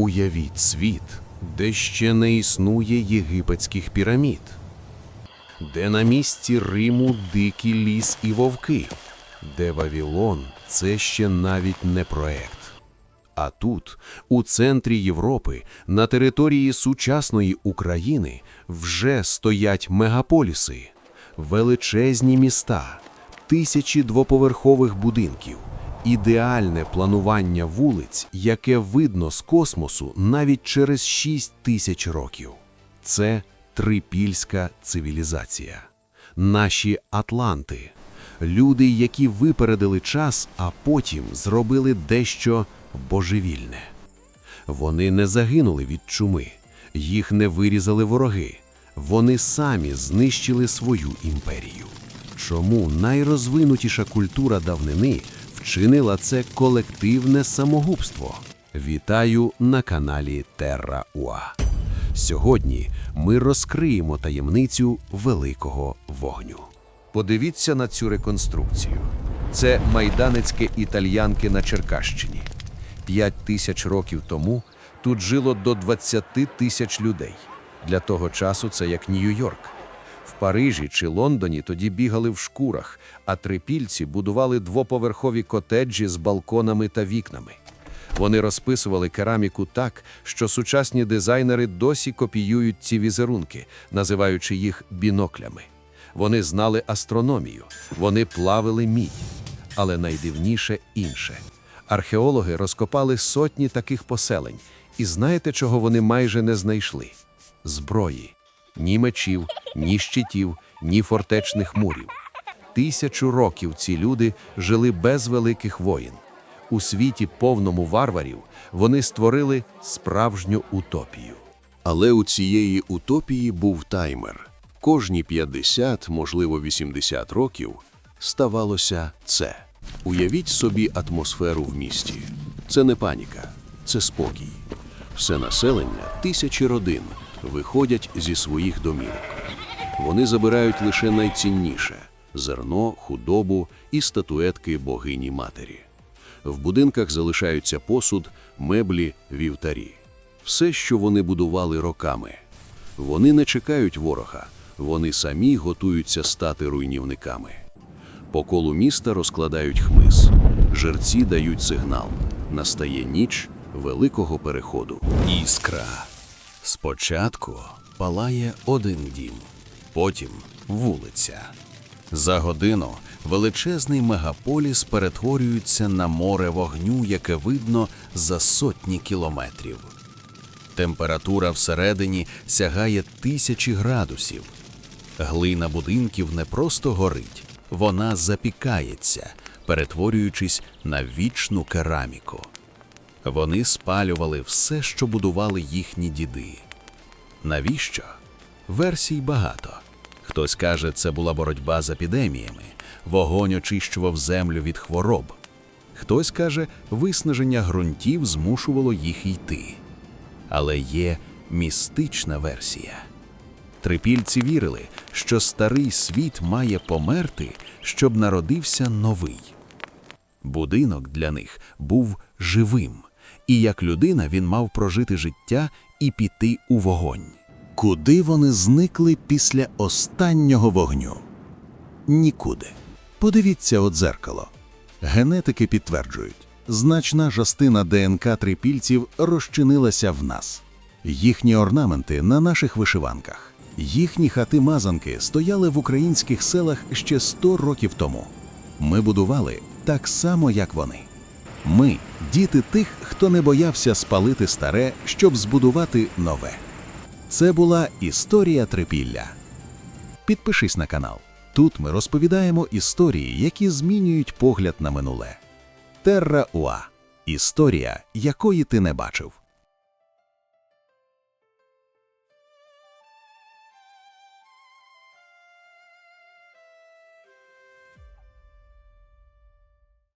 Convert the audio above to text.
Уявіть світ, де ще не існує єгипетських пірамід, де на місці Риму дикі ліс і вовки, де Вавілон це ще навіть не проект. А тут, у центрі Європи, на території сучасної України, вже стоять мегаполіси, величезні міста, тисячі двоповерхових будинків, ідеальне планування вулиць, яке видно з космосу навіть через 6 тисяч років. Це трипільська цивілізація. Наші Атланти. Люди, які випередили час, а потім зробили дещо божевільне. Вони не загинули від чуми, їх не вирізали вороги. Вони самі знищили свою імперію. Чому найрозвинутіша культура давнини вчинила це колективне самогубство? Вітаю на каналі Терра Уа. Сьогодні ми розкриємо таємницю великого вогню. Подивіться на цю реконструкцію. Це майданецьке італьянки на Черкащині. П'ять тисяч років тому тут жило до 20 тисяч людей. Для того часу це як Нью-Йорк. В Парижі чи Лондоні тоді бігали в шкурах, а трипільці будували двоповерхові котеджі з балконами та вікнами. Вони розписували кераміку так, що сучасні дизайнери досі копіюють ці візерунки, називаючи їх біноклями. Вони знали астрономію, вони плавили мідь. Але найдивніше інше. Археологи розкопали сотні таких поселень, і знаєте, чого вони майже не знайшли? Зброї. Ні мечів, ні щитів, ні фортечних мурів. Тисячу років ці люди жили без великих воїн. У світі повному варварів вони створили справжню утопію. Але у цієї утопії був таймер. Кожні 50, можливо 80 років ставалося це. Уявіть собі атмосферу в місті. Це не паніка, це спокій. Все населення, тисячі родин, виходять зі своїх домівок. Вони забирають лише найцінніше зерно, худобу і статуетки богині матері. В будинках залишаються посуд, меблі, вівтарі. Все, що вони будували роками. Вони не чекають ворога, вони самі готуються стати руйнівниками. По колу міста розкладають хмиз. Жерці дають сигнал. Настає ніч великого переходу. Іскра. Спочатку палає один дім, потім вулиця. За годину величезний мегаполіс перетворюється на море вогню, яке видно за сотні кілометрів. Температура всередині сягає тисячі градусів. Глина будинків не просто горить, вона запікається, перетворюючись на вічну кераміку. Вони спалювали все, що будували їхні діди. Навіщо? Версій багато. Хтось каже, це була боротьба з епідеміями, вогонь очищував землю від хвороб. Хтось каже, виснаження ґрунтів змушувало їх йти. Але є містична версія. Трипільці вірили, що старий світ має померти, щоб народився новий. Будинок для них був живим, і як людина він мав прожити життя і піти у вогонь. Куди вони зникли після останнього вогню? Нікуди. Подивіться у дзеркало. Генетики підтверджують, значна частина ДНК трипільців розчинилася в нас. Їхні орнаменти на наших вишиванках. Їхні хати-мазанки стояли в українських селах ще 100 років тому. Ми будували так само, як вони. Ми діти тих, хто не боявся спалити старе, щоб збудувати нове. Це була історія трипілля. Підпишись на канал. Тут ми розповідаємо історії, які змінюють погляд на минуле. Терра Уа історія, якої ти не бачив.